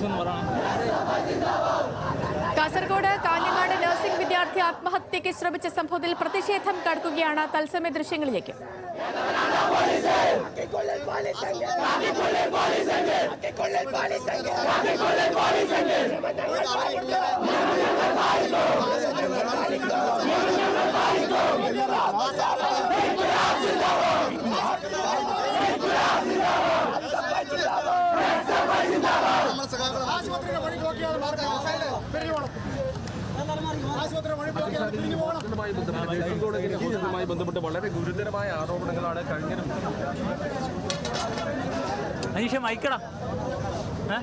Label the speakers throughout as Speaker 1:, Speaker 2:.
Speaker 1: വിളിച്ചൊന്ന് പറയണം
Speaker 2: കാസർഗോഡ് കാഞ്ഞങ്ങാട് നഴ്സിംഗ് വിദ്യാർത്ഥി ആത്മഹത്യയ്ക്ക് ശ്രമിച്ച സംഭവത്തിൽ പ്രതിഷേധം കടക്കുകയാണ് തത്സമയ ദൃശ്യങ്ങളിലേക്ക്.
Speaker 3: ആശുപത്രിയുടെ ചെയ്യാതെ മാർഗം ചെയ്യാതെ തിരിഞ്ഞു പോകണം.
Speaker 4: ഇതുമായി ബന്ധപ്പെട്ട് വളരെ ഗുരുതരമായ ആരോപണങ്ങളാണ് കഴിഞ്ഞ
Speaker 1: അനീഷ മൈക്കടാ. ഏ?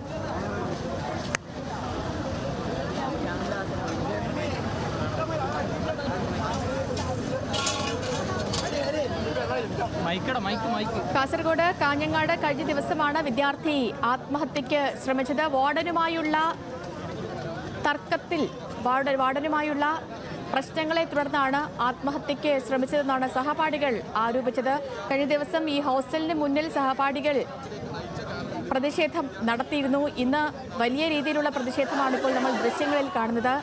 Speaker 1: മൈക്കടാ മൈക്ക് മൈക്ക്.
Speaker 2: കാസർഗോഡ് കാഞ്ഞങ്ങാട് കഴിഞ്ഞ ദിവസമാണ് വിദ്യാർത്ഥി ആത്മഹത്യക്ക് ശ്രമിച്ചത്. വാർഡനുമായുള്ള തർക്കത്തിൽ വാർഡ വാർഡനുമായുള്ള പ്രശ്നങ്ങളെ തുടർന്നാണ് ആത്മഹത്യയ്ക്ക് ശ്രമിച്ചതെന്നാണ് സഹപാഠികൾ ആരോപിച്ചത്. കഴിഞ്ഞ ദിവസം ഈ ഹോസ്റ്റലിന് മുന്നിൽ സഹപാഠികൾ പ്രതിഷേധം നടത്തിയിരുന്നു. ഇന്ന് വലിയ രീതിയിലുള്ള പ്രതിഷേധമാണ് ഇപ്പോൾ നമ്മൾ ദൃശ്യങ്ങളിൽ കാണുന്നത്.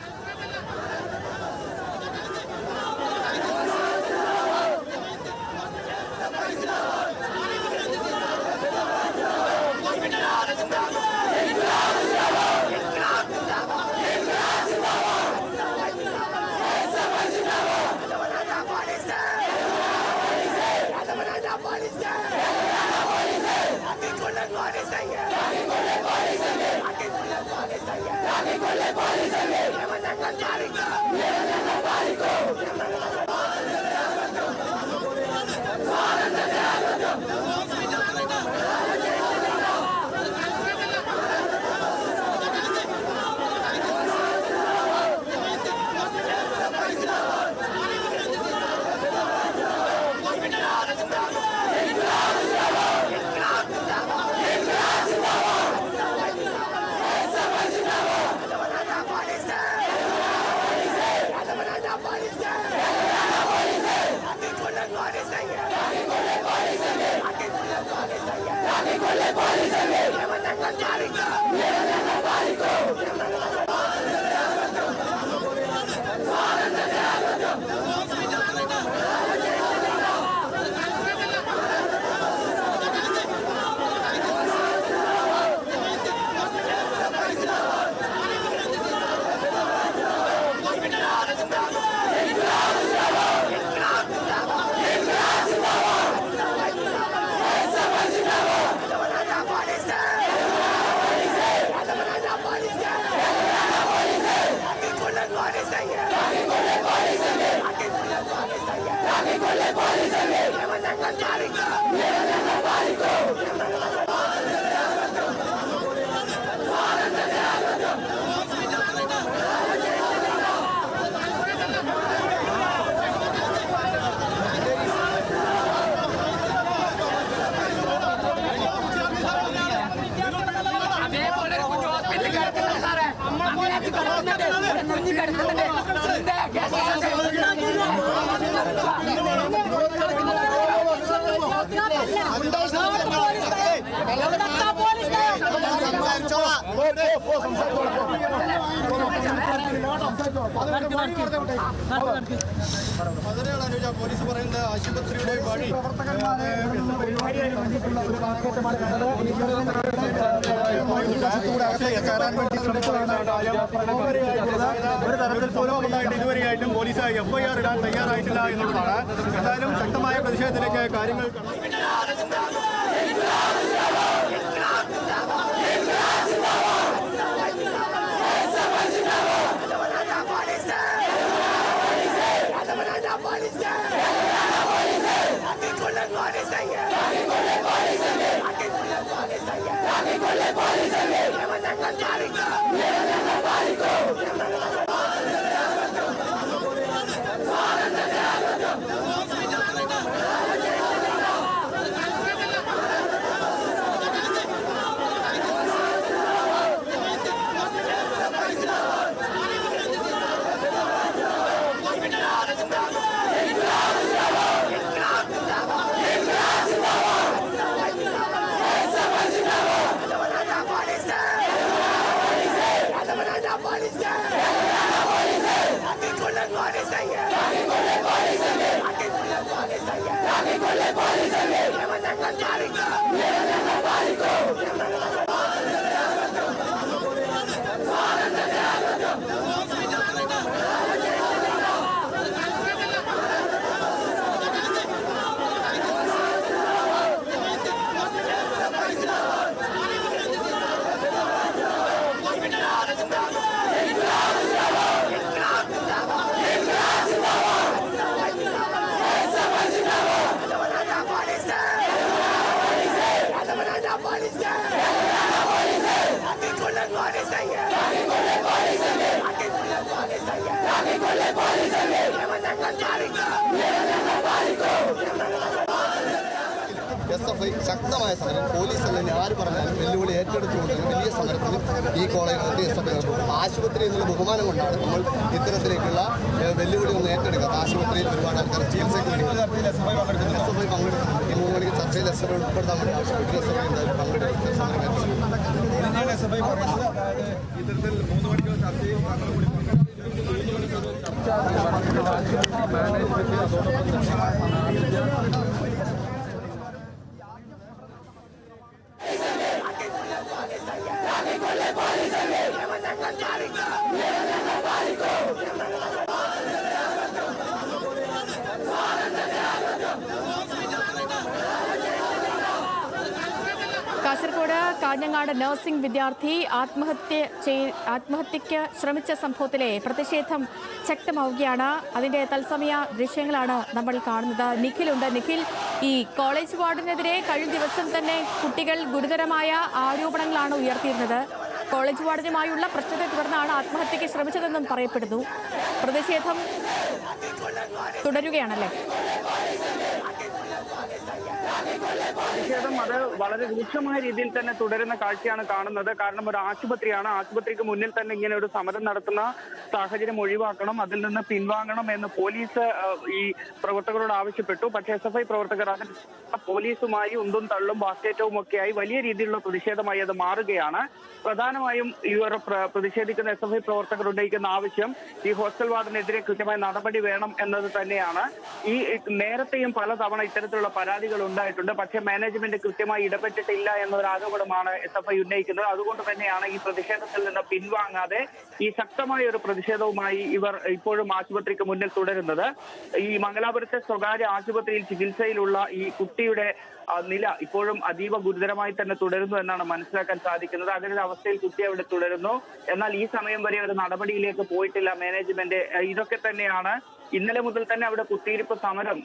Speaker 3: കുഞ്ഞിക്കടുത്തതിന്റെ അനുജ പോലീസ് പറയുന്നത് ആശുപത്രിയുടെ വഴി കയറാൻ വേണ്ടി ഒരു തരത്തിൽ പോലും ഇതുവരെയായിട്ടും പോലീസ് എഫ്ഐആർ ഇടാൻ തയ്യാറായിട്ടില്ല എന്നുള്ളതാണ് എന്തായാലും ശക്തമായ പ്രതിഷേധത്തിലേക്ക് കാര്യങ്ങൾ
Speaker 5: Everybody ഈ കോളേജിനകത്ത് എസ് എഫ് ആശുപത്രി എന്നുള്ള ബഹുമാനം കൊണ്ടാണ് നമ്മൾ ഇത്തരത്തിലേക്കുള്ള വെല്ലുവിളി ഒന്ന് ഏറ്റെടുക്കുന്നത് ആശുപത്രിയിൽ ഒരുപാട് ആൾക്കാർ ചികിത്സയ്ക്ക് വേണ്ടി. എസ് ഈ മൂന്ന് മണിക്ക് ചർച്ചയിൽ എസ് എഫ് ഉൾപ്പെടുത്താൻ വേണ്ടി ആവശ്യപ്പെട്ടു S F I
Speaker 2: Kanhangad nursing വിദ്യാർത്ഥി ആത്മഹത്യ ചെയ് ആത്മഹത്യയ്ക്ക് ശ്രമിച്ച സംഭവത്തിലെ പ്രതിഷേധം ശക്തമാവുകയാണ്. അതിന്റെ തത്സമയ ദൃശ്യങ്ങളാണ് നമ്മൾ കാണുന്നത്. നിഖിലുണ്ട്. നിഖിൽ ഈ കോളേജ് വാർഡിനെതിരെ കഴിഞ്ഞ ദിവസം തന്നെ കുട്ടികൾ ഗുരുതരമായ ആരോപണങ്ങളാണ് ഉയർത്തിയിരുന്നത്. കോളേജ് വാർഡിനുമായുള്ള പ്രശ്നത്തെ തുടർന്നാണ് ആത്മഹത്യയ്ക്ക് ശ്രമിച്ചതെന്നും പറയപ്പെടുന്നു. പ്രതിഷേധം തുടരുകയാണല്ലേ?
Speaker 6: പ്രതിഷേധം അത് വളരെ രൂക്ഷമായ രീതിയിൽ തന്നെ തുടരുന്ന കാഴ്ചയാണ് കാണുന്നത്. കാരണം ഒരു ആശുപത്രിയാണ്. ആശുപത്രിക്ക് മുന്നിൽ തന്നെ ഇങ്ങനെ ഒരു സമരം നടത്തുന്ന സാഹചര്യം ഒഴിവാക്കണം അതിൽ നിന്ന് പിൻവാങ്ങണം എന്ന് പോലീസ് ഈ പ്രവർത്തകരോട് ആവശ്യപ്പെട്ടു. പക്ഷേ എസ് എഫ് ഐ പ്രവർത്തകർ പോലീസുമായി ഉന്തും തള്ളും ബാസ്കേറ്റവും ഒക്കെയായി വലിയ രീതിയിലുള്ള പ്രതിഷേധമായി അത് മാറുകയാണ്. പ്രധാനമായും ഇവർ പ്രതിഷേധിക്കുന്ന എസ് എഫ് ഐ പ്രവർത്തകർ ഉന്നയിക്കുന്ന ആവശ്യം ഈ ഹോസ്റ്റൽ വാർഡിനെതിരെ കൃത്യമായ നടപടി വേണം എന്നത് തന്നെയാണ്. ഈ നേരത്തെയും പലതവണ ഇത്തരത്തിലുള്ള പരാതികൾ ഉണ്ടായിട്ടുണ്ട്. പക്ഷേ മാനേജ്മെന്റ് കൃത്യമായി ഇടപെട്ടിട്ടില്ല എന്നൊരു ആരോപണമാണ് എസ് എഫ് ഐ ഉന്നയിക്കുന്നത്. അതുകൊണ്ട് തന്നെയാണ് ഈ പ്രതിഷേധത്തിൽ നിന്ന് പിൻവാങ്ങാതെ ഈ ശക്തമായ ഒരു പ്രതിഷേധവുമായി ഇവർ ഇപ്പോഴും ആശുപത്രിക്ക് മുന്നിൽ തുടരുന്നത്. ഈ മംഗലാപുരത്തെ സ്വകാര്യ ആശുപത്രിയിൽ ചികിത്സയിലുള്ള ഈ കുട്ടിയുടെ നില ഇപ്പോഴും അതീവ ഗുരുതരമായി തന്നെ തുടരുന്നു എന്നാണ് മനസ്സിലാക്കാൻ സാധിക്കുന്നത്. അങ്ങനെ ഒരു അവസ്ഥയിൽ കുട്ടി അവിടെ തുടരുന്നു. എന്നാൽ ഈ സമയം വരെ ഒരു നടപടിയിലേക്ക് പോയിട്ടില്ല മാനേജ്മെന്റ്. ഇതൊക്കെ തന്നെയാണ് ഇന്നലെ മുതൽ തന്നെ അവിടെ കുത്തിയിരിപ്പ് സമരം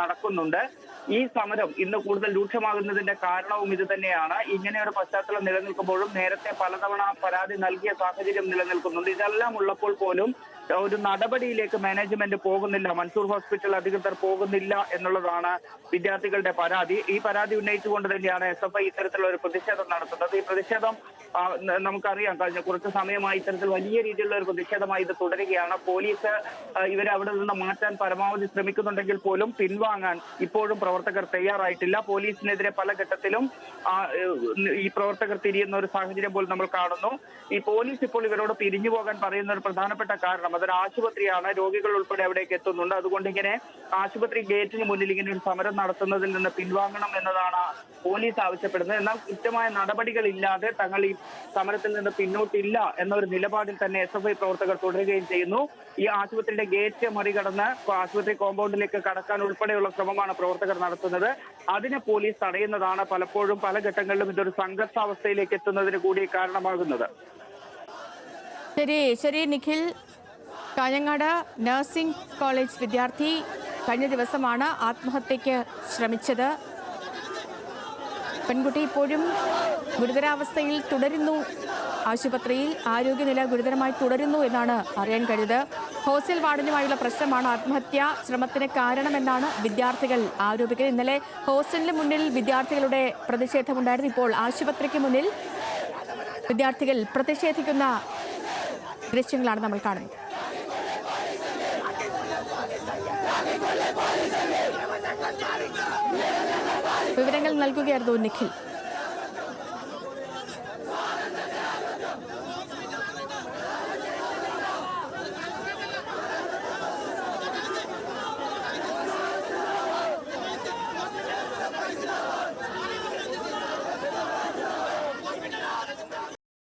Speaker 6: നടക്കുന്നുണ്ട്. ഈ സമരം ഇന്ന് കൂടുതൽ രൂക്ഷമാകുന്നതിന്റെ കാരണവും ഇത് തന്നെയാണ്. ഇങ്ങനെ ഒരു പശ്ചാത്തലം നിലനിൽക്കുമ്പോഴും നേരത്തെ പലതവണ പരാതി നൽകിയ സാഹചര്യം നിലനിൽക്കുന്നുണ്ട്. ഇതെല്ലാം ഉള്ളപ്പോൾ പോലും ഒരു നടപടിയിലേക്ക് മാനേജ്മെന്റ് പോകുന്നില്ല. മൻസൂർ ഹോസ്പിറ്റൽ അധികൃതർ പോകുന്നില്ല എന്നുള്ളതാണ് വിദ്യാർത്ഥികളുടെ പരാതി. ഈ പരാതി ഉന്നയിച്ചുകൊണ്ട് തന്നെയാണ് എസ് എഫ് ഐ ഇത്തരത്തിലുള്ള ഒരു പ്രതിഷേധം നടത്തുന്നത്. ഈ പ്രതിഷേധം നമുക്കറിയാം കഴിഞ്ഞ കുറച്ച് സമയമായി ഇത്തരത്തിൽ വലിയ രീതിയിലുള്ള ഒരു പ്രതിഷേധമായി ഇത് തുടരുകയാണ്. പോലീസ് ഇവരെ അവിടെ നിന്ന് മാറ്റാൻ പരമാവധി ശ്രമിക്കുന്നുണ്ടെങ്കിൽ പോലും പിൻവാങ്ങാൻ ഇപ്പോഴും പ്രവർത്തകർ തയ്യാറായിട്ടില്ല. പോലീസിനെതിരെ പല ഘട്ടത്തിലും ഈ പ്രവർത്തകർ തിരിയുന്ന ഒരു സാഹചര്യം പോലും നമ്മൾ കാണുന്നു. ഈ പോലീസ് ഇപ്പോൾ ഇവരോട് പിരിഞ്ഞു പോകാൻ പറയുന്ന ഒരു പ്രധാനപ്പെട്ട കാരണം അതൊരു ആശുപത്രിയാണ് രോഗികൾ ഉൾപ്പെടെ അവിടേക്ക് എത്തുന്നുണ്ട്. അതുകൊണ്ട് ഇങ്ങനെ ആശുപത്രി ഗേറ്റിന് മുന്നിൽ ഇങ്ങനെ ഒരു സമരം നടത്തുന്നതിൽ നിന്ന് പിൻവാങ്ങണം എന്നതാണ് പോലീസ് ആവശ്യപ്പെടുന്നത്. എന്നാൽ കൃത്യമായ നടപടികളില്ലാതെ തങ്ങൾ ഈ സമരത്തിൽ നിന്ന് പിന്നോട്ടില്ല എന്നൊരു നിലപാടിൽ തന്നെ എസ് എഫ് ഐ പ്രവർത്തകർ തുടരുകയും ചെയ്യുന്നു. ഈ ആശുപത്രിയുടെ ഗേറ്റ് മറികടന്ന് ആശുപത്രി കോമ്പൗണ്ടിലേക്ക് കടക്കാൻ ഉൾപ്പെടെയുള്ള ശ്രമമാണ് പ്രവർത്തകർ നടത്തുന്നത്. അതിനെ പോലീസ് തടയുന്നതാണ് പലപ്പോഴും പല ഘട്ടങ്ങളിലും ഇതൊരു സംഘർഷാവസ്ഥയിലേക്ക് എത്തുന്നതിന് കൂടി കാരണമാകുന്നത്.
Speaker 2: ശരി ശരി നിഖിൽ. കാഞ്ഞങ്ങാട് നഴ്സിംഗ് കോളേജ് വിദ്യാർത്ഥി കഴിഞ്ഞ ദിവസമാണ് ആത്മഹത്യയ്ക്ക് ശ്രമിച്ചത്. പെൺകുട്ടി ഇപ്പോഴും ഗുരുതരാവസ്ഥയിൽ തുടരുന്നു. ആശുപത്രിയിൽ ആരോഗ്യനില ഗുരുതരമായി തുടരുന്നു എന്നാണ് അറിയാൻ കഴിഞ്ഞത്. ഹോസ്റ്റൽ വാർഡിനുമായുള്ള പ്രശ്നമാണ് ആത്മഹത്യാ. ശ്രമത്തിന് കാരണമെന്നാണ് വിദ്യാർത്ഥികൾ ആരോപിക്കുന്നത്. ഇന്നലെ ഹോസ്റ്റലിന് മുന്നിൽ വിദ്യാർത്ഥികളുടെ പ്രതിഷേധമുണ്ടായിരുന്നു. ഇപ്പോൾ ആശുപത്രിക്ക് മുന്നിൽ വിദ്യാർത്ഥികൾ പ്രതിഷേധിക്കുന്ന ദൃശ്യങ്ങളാണ് നമ്മൾ കാണുന്നത്. വിവരങ്ങൾ നൽകുകയായിരുന്നു നിഖിൽ.